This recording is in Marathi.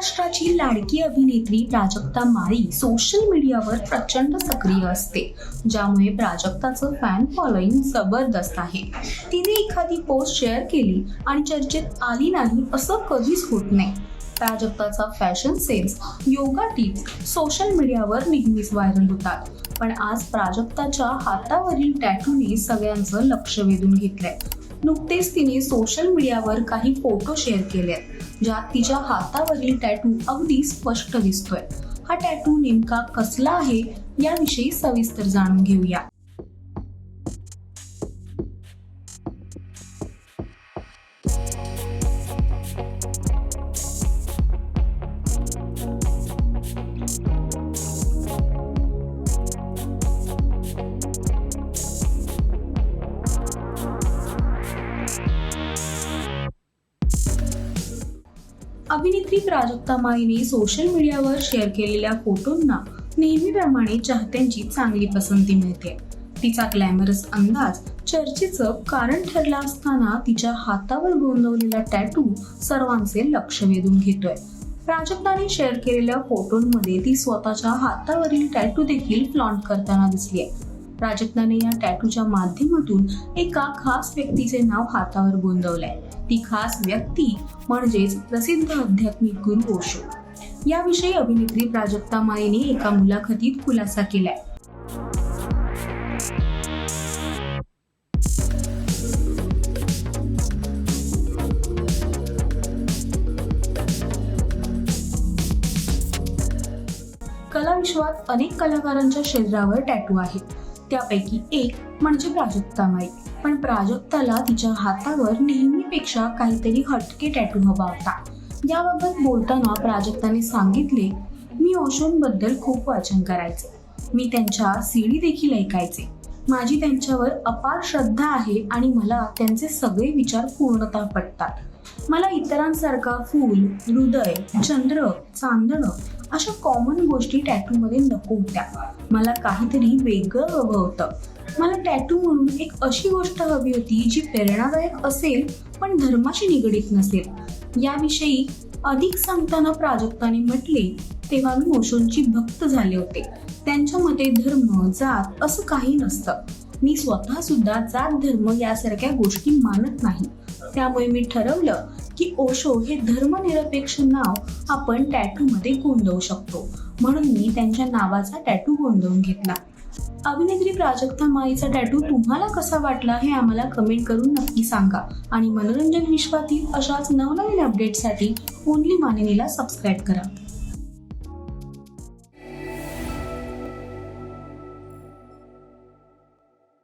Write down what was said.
महाराष्ट्राची लाडकी अभिनेत्री प्राजक्ता माळी सोशल मीडियावर प्रचंड सक्रिय असते. ज्यामुळे प्राजक्ताचं फॅन फॉलोईंग जबरदस्त आहे. तिने एखादी पोस्ट शेअर केली आणि चर्चेत आली नाही असं कधीच होत नाही. प्राजक्ताचा fashion sense yoga tips social मीडियावर नेहमीच व्हायरल होतात. पण आज प्राजक्ताच्या हातावरील टॅटूने सगळ्यांचं लक्ष वेधून घेतलंय. नुकतेच तिने सोशल मीडियावर काही फोटो शेअर केले ज्यात तिच्या हातावरील टॅटू अगदी स्पष्ट दिसतोय. हा टॅटू नेमका कसला आहे याविषयी सविस्तर जाणून घेऊया. अभिनेत्री प्राजक्ता माईने सोशल मीडियावर शेअर केलेल्या फोटोंना नेहमीप्रमाणे चाहत्यांची चांगली पसंती मिळते. तिचा ग्लॅमरस अंदाज चर्चेचं कारण ठरला असताना तिच्या हातावर गोंदवलेला टॅटू सर्वांचे लक्ष वेधून घेतोय. प्राजक्ताने शेअर केलेल्या फोटोंमध्ये ती स्वतःच्या हातावरील टॅटू देखील फ्लॉन्ट करताना दिसली आहे प्राजक्ताने या टॅटूच्या माध्यमातून एका खास व्यक्तीचे नाव हातावर गोंदवलंय. ती खास व्यक्ती म्हणजेच प्रसिद्ध आध्यात्मिक गुरु ओशो. याविषयी अभिनेत्री प्राजक्ता मायेने एका मुलाखतीत खुलासा केलाय. कला विश्वात अनेक कलाकारांच्या शरीरावर टॅटू आहेत त्यापैकी एक म्हणजे प्राजक्ता माई. पण प्राजक्ताला तिच्या हातावर नेहमीपेक्षा काहीतरी हटके टॅटू हवा होता. याबाबत बोलताना प्राजक्ताने सांगितले मी ओशोंबद्दल खूप वाचन करायचे. मी त्यांच्या सीडी देखील ऐकायचे. माझी त्यांच्यावर अपार श्रद्धा आहे आणि मला त्यांचे सगळे विचार पूर्णतः पटतात. मला इतरांसारखा फूल हृदय चंद्र चांदणं अशा कॉमन गोष्टी टॅटूमध्ये नको होत्या. मला काहीतरी वेगळं हवं होतं. मला टॅटू म्हणून एक अशी गोष्ट हवी होती जी प्रेरणादायक असेल पण धर्माशी निगडीत नसेल. याविषयी अधिक सांगताना प्राजक्ताने म्हटले तेव्हा मी ओशोंची भक्त झाले होते. त्यांच्या मते धर्म जात असं काही नसतं. मी स्वतः सुद्धा जात धर्म यासारख्या गोष्टी मानत नाही. त्यामुळे मी ठरवलं की ओशो हे धर्मनिरपेक्ष नाव आपण टॅटू मध्ये शकतो. म्हणून मी त्यांच्या नावाचा टॅटू गोंधवून घेतला. अभिनेत्री प्राजक्ता माईचा टॅटू तुम्हाला कसा वाटला हे आम्हाला कमेंट करून नक्की सांगा. आणि मनोरंजन विश्वातील अशाच नवनवीन अपडेटसाठी ओनली मानिनीला सबस्क्राईब करा.